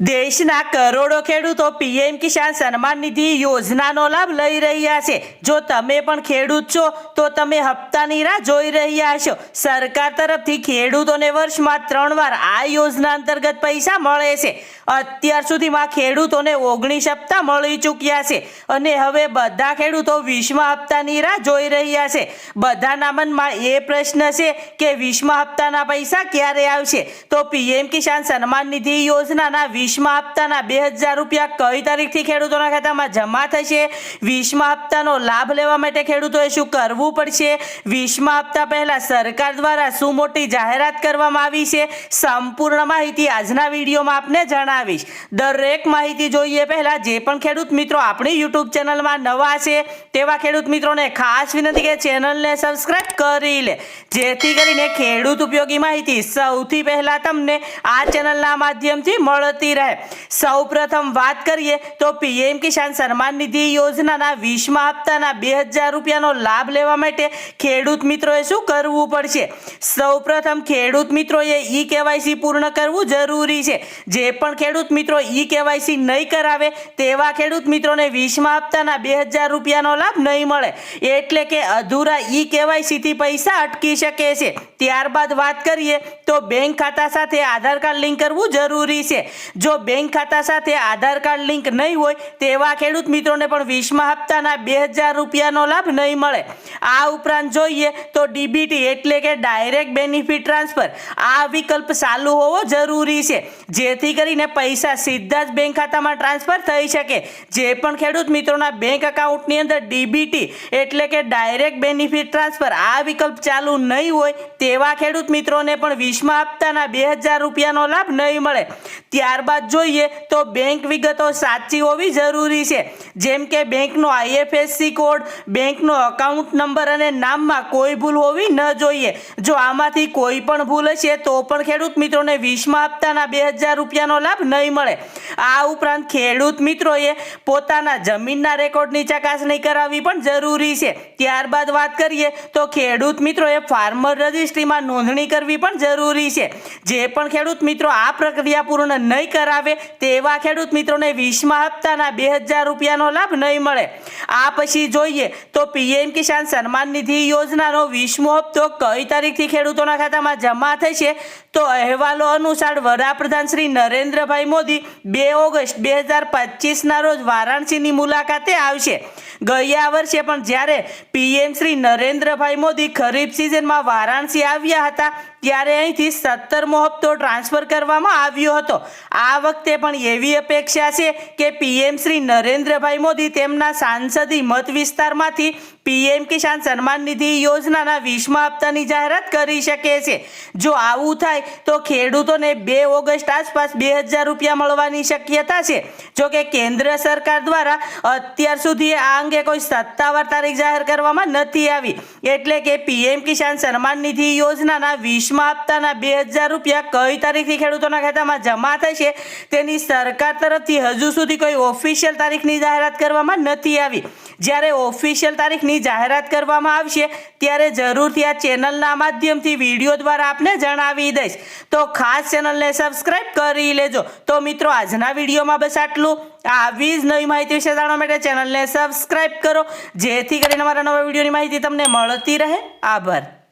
દેશના કરોડો ખેડૂતો પીએમ કિસાન સન્માન નિધિ યોજનાનો લાભ લઈ રહ્યા છે. જો તમે પણ ખેડૂત છો, તો તમે હપ્તાની રાહ જોઈ રહ્યા છો. સરકાર તરફથી ખેડૂતોને વર્ષમાં ત્રણ વાર આ યોજના અંતર્ગત પૈસા મળે છે. અત્યાર સુધીમાં ખેડૂતોને ઓગણીસ હપ્તા મળી ચૂક્યા છે અને હવે બધા ખેડૂતો વીસમા હપ્તાની રાહ જોઈ રહ્યા છે. બધાના મનમાં એ પ્રશ્ન છે કે વીસમા હપ્તાના પૈસા ક્યારે આવશે? તો પીએમ કિસાન સન્માન નિધિ યોજનાના વીસમા હપ્તાના બે હજાર રૂપિયા કઈ તારીખથી ખેડૂતોના ખાતામાં જમા થશે? વીસમા હપ્તાનો લાભ લેવા માટે ખેડૂતોએ શું કરવું પડશે? વીસમા હપ્તા પહેલા સરકાર દ્વારા શું મોટી જાહેરાત કરવામાં આવી છે? સંપૂર્ણ માહિતી આજના વિડીયોમાં આપને જણાવીશ. દરેક માહિતી જોઈએ પહેલા જે પણ ખેડૂત મિત્રો આપણી યુટ્યુબ ચેનલમાં નવા છે, તેવા ખેડૂત મિત્રોને ખાસ વિનંતી કે ચેનલને સબસ્ક્રાઈબ કરી લે. જેથી કરીને ખેડૂત ઉપયોગી માહિતી સૌથી પહેલા તમને આ ચેનલના માધ્યમથી મળતી રહે સૌ પ્રથમ વાત કરીએ તો પીએમ કિસાન સન્માન નિધિ યોજનાના વીસમા હપ્તાના બે રૂપિયાનો લાભ લેવા માટે ખેડૂત મિત્રોએ શું કરવું પડશે? સૌપ્રથમ ખેડૂત મિત્રોએ ઈ કેવાયસી પૂર્ણ કરવું જરૂરી છે. જે પણ ખેડૂત મિત્રો ઈ કેવાયસી નહીં કરાવે તેવા ખેડૂત મિત્રોને વીસમા હપ્તાના બે હજાર રૂપિયાનો લાભ નહીં મળે. એટલે કે અધૂરા ઈ કેવાયસીથી પૈસા અટકી શકે છે. ત્યારબાદ વાત કરીએ તો બેંક ખાતા સાથે આધાર કાર્ડ લિંક કરવું જરૂરી છે. જો બેંક ખાતા સાથે આધાર કાર્ડ લિંક નહીં હોય, તેવા ખેડૂત મિત્રોને પણ વીસમા હપ્તાના બે હજાર રૂપિયાનો લાભ નહીં મળે. આ ઉપરાંત જોઈએ તો ડીબીટી એટલે કે ડાયરેક્ટ બેનિફિટ ટ્રાન્સફર. આ વિકલ્પ ચાલુ હોવો જરૂરી છે, જેથી કરીને પૈસા સીધા જ બેંક ખાતામાં ટ્રાન્સફર થઈ શકે. જે પણ ખેડૂત મિત્રોના બેંક એકાઉન્ટની અંદર ડીબીટી એટલે કે ડાયરેક્ટ બેનિફિટ ટ્રાન્સફર આ વિકલ્પ ચાલુ નહીં હોય, તેવા ખેડૂત મિત્રોને પણ વીસમા હપ્તાના બે હજાર રૂપિયાનો લાભ નહીં મળે. ત્યારબાદ જોઈએ તો બેંક વિગતો સાચી હોવી જરૂરી છે. જેમ કે બેંકનો આઈએફએસસી કોડ બેંકનો અકાઉન્ટ નંબર અને નામમાં કોઈ ભૂલ હોવી ન જોઈએ. જો આમાંથી કોઈ પણ ભૂલ હશે તો પણ ખેડૂત મિત્રોને વીસમાં હપ્તાના બે હજાર રૂપિયાનો લાભ નહીં મળે. આ ઉપરાંત ખેડૂત મિત્રોએ પોતાના જમીનના રેકોર્ડની ચકાસણી કરાવવી પણ જરૂરી છે. ત્યારબાદ વાત કરીએ તો ખેડૂત મિત્રોએ ફાર્મર રજિસ્ટ્રીમાં નોંધણી કરવી પણ જરૂરી છે. જે પણ ખેડૂત મિત્રો આ પ્રક્રિયા પૂર્ણ નહીં કરાવે તેવા ખેડૂત મિત્રોને વીસમા હપ્તાના બે હજાર રૂપિયાનો લાભ નહીં મળે. આ પછી જોઈએ તો પીએમ કિસાન સન્માન નિધિ યોજનાનો વીસમો હપ્તો કઈ તારીખથી ખેડૂતોના ખાતામાં જમા થશે? તો અહેવાલો અનુસાર વડાપ્રધાન શ્રી નરેન્દ્રભાઈ મોદી બે ઓગસ્ટ બે હજાર પચીસના રોજ વારાણસીની મુલાકાતે આવશે. ગયા વર્ષે પણ જ્યારે પીએમ શ્રી નરેન્દ્રભાઈ મોદી ખરીફ સિઝનમાં વારાણસી આવ્યા હતા ત્યારે અહીંથી સત્તરમો હપ્તો ટ્રાન્સફર કરવામાં આવ્યો હતો. આ વખતે પણ એવી અપેક્ષા છે કે પીએમ શ્રી નરેન્દ્રભાઈ મોદી તેમના સાંસદી મત વિસ્તારમાંથી પીએમ કિસાન સન્માન નિધિ યોજનાના વીસમા હપ્તાની જાહેરાત કરી શકે છે. જો આવું થાય, તો ખેડૂતોને બે ઓગસ્ટ આસપાસ બે હજાર રૂપિયા મળવાની શક્યતા છે. જો કે કેન્દ્ર સરકાર દ્વારા અત્યાર સુધી આ અંગે કોઈ સત્તાવાર તારીખ જાહેર કરવામાં નથી આવી. એટલે કે પીએમ કિસાન સન્માન નિધિ યોજનાના વીસમા હપ્તાના બે હજાર રૂપિયા કઈ તારીખથી ખેડૂતોના ખાતામાં જમા થશે, તેની સરકાર તરફથી હજુ સુધી કોઈ ઓફિશિયલ તારીખની જાહેરાત કરવામાં નથી આવી. જ્યારે ઓફિશિયલ તારીખની જાહેરાત કરવામાં આવશે, ત્યારે જરૂરથી આ ચેનલના માધ્યમથી વીડિયો દ્વારા આપને જણાવી દઈશ. તો ખાસ ચેનલને સબસ્ક્રાઈબ કરી લેજો. તો મિત્રો, આજના વિડીયોમાં બસ આટલું. આવી જ નવી માહિતી વિશે જાણવા માટે ચેનલને સબસ્ક્રાઈબ કરો. જેથી કરીને મારા નવા વિડીયોની માહિતી તમને મળતી રહે. આભાર.